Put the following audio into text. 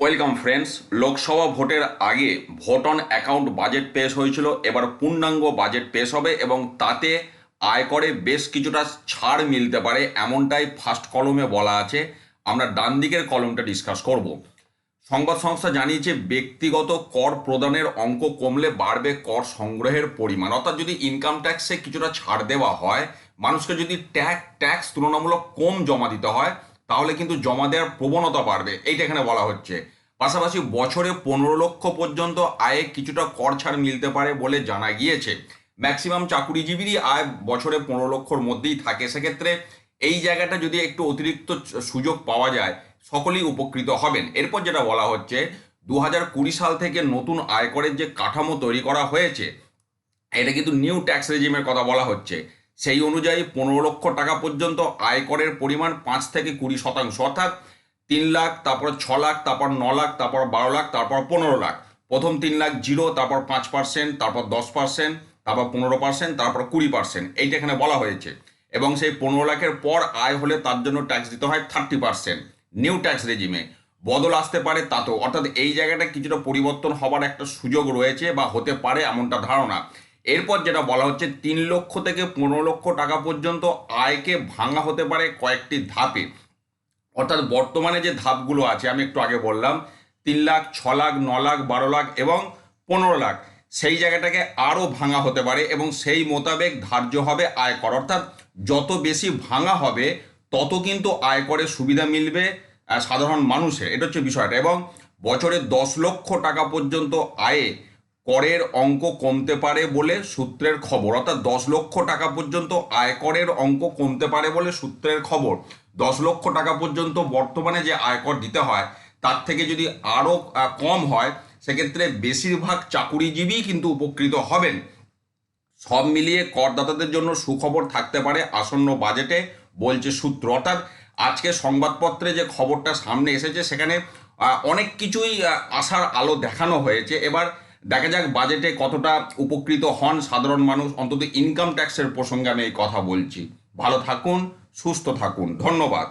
Welcome friends, Lok Sabha ভোটের আগে vote on account budget পেশ হয়েছিল, এবার পূর্ণাঙ্গ বাজেট পেশ হবে এবং তাতে আয়করে বেশ কিছুটা ছাড় মিলতে পারে, এমনটাই ফার্স্ট কলমে বলা আছে। আমরা ডান দিকের কলমটা ডিসকাস করব। সংবাদ সংস্থা জানিয়েছে, ব্যক্তিগত কর প্রদানের অঙ্ক কমলে বাড়বে কর সংগ্রহের পরিমাণ। অর্থাৎ যদি ইনকাম ট্যাক্সে কিছুটা ছাড় দেওয়া হয়, মানুষকে যদি ট্যাক্স ট্যাক্স তুলনামূলক কম জমা দিতে হয় তাহলে কিন্তু জমা দেওয়ার প্রবণতা বাড়বে। এইটা এখানে বলা হচ্ছে। পাশাপাশি বছরে পনেরো লক্ষ পর্যন্ত আয়ে কিছুটা কর ছাড় মিলতে পারে বলে জানা গিয়েছে। ম্যাক্সিমাম চাকুরিজীবীরই আয় বছরে পনেরো লক্ষর মধ্যেই থাকে। সেক্ষেত্রে এই জায়গাটা যদি একটু অতিরিক্ত সুযোগ পাওয়া যায়, সকলেই উপকৃত হবেন। এরপর যেটা বলা হচ্ছে দু হাজার কুড়ি সাল থেকে নতুন আয়করের যে কাঠামো তৈরি করা হয়েছে, এটা কিন্তু নিউ ট্যাক্স রেজিমের কথা বলা হচ্ছে। সেই অনুযায়ী পনেরো লক্ষ টাকা পর্যন্ত আয়করের পরিমাণ পাঁচ থেকে কুড়ি শতাংশ। অর্থাৎ তিন লাখ, তারপর ছ লাখ, তারপর ন লাখ, তারপর বারো লাখ, তারপর পনেরো লাখ। প্রথম তিন লাখ জিরো, তারপর পাঁচ পার্সেন্ট, তারপর দশ পার্সেন্ট, তারপর পনেরো পার্সেন্ট, তারপর কুড়ি পার্সেন্ট। এইটা এখানে বলা হয়েছে। এবং সেই পনেরো লাখের পর আয় হলে তার জন্য ট্যাক্স দিতে হয় থার্টি পার্সেন্ট। নিউ ট্যাক্স রেজিমে বদল আসতে পারে তাতেও। অর্থাৎ এই জায়গাটা কিছুটা পরিবর্তন হবার একটা সুযোগ রয়েছে বা হতে পারে এমনটা ধারণা। এরপর যেটা বলা হচ্ছে, তিন লক্ষ থেকে পনেরো লক্ষ টাকা পর্যন্ত আয়কে ভাঙা হতে পারে কয়েকটি ধাপে। অর্থাৎ বর্তমানে যে ধাপগুলো আছে, আমি একটু আগে বললাম, তিন লাখ, ছ লাখ, ন লাখ, বারো লাখ এবং পনেরো লাখ। সেই জায়গাটাকে আরও ভাঙা হতে পারে এবং সেই মোতাবেক ধার্য হবে আয়কর। অর্থাৎ যত বেশি ভাঙা হবে, তত কিন্তু আয়করের সুবিধা মিলবে সাধারণ মানুষের। এটা হচ্ছে বিষয়টা। এবং বছরে দশ লক্ষ টাকা পর্যন্ত আয়ে করের অঙ্ক কমতে পারে বলে সূত্রের খবর। অর্থাৎ দশ লক্ষ টাকা পর্যন্ত আয়করের অঙ্ক কমতে পারে বলে সূত্রের খবর। দশ লক্ষ টাকা পর্যন্ত বর্তমানে যে আয়কর দিতে হয়, তার থেকে যদি আরও কম হয়, সেক্ষেত্রে বেশিরভাগ চাকুরিজীবী কিন্তু উপকৃত হবেন। সব মিলিয়ে করদাতাদের জন্য সুখবর থাকতে পারে আসন্ন বাজেটে, বলছে সূত্র। অর্থাৎ আজকে সংবাদপত্রে যে খবরটা সামনে এসেছে, সেখানে অনেক কিছুই আশার আলো দেখানো হয়েছে। এবার দেখা যাক বাজেটে কতটা উপকৃত হন সাধারণ মানুষ। অন্তত ইনকাম ট্যাক্সের প্রসঙ্গে আমি এই কথা বলছি। ভালো থাকুন, সুস্থ থাকুন। ধন্যবাদ।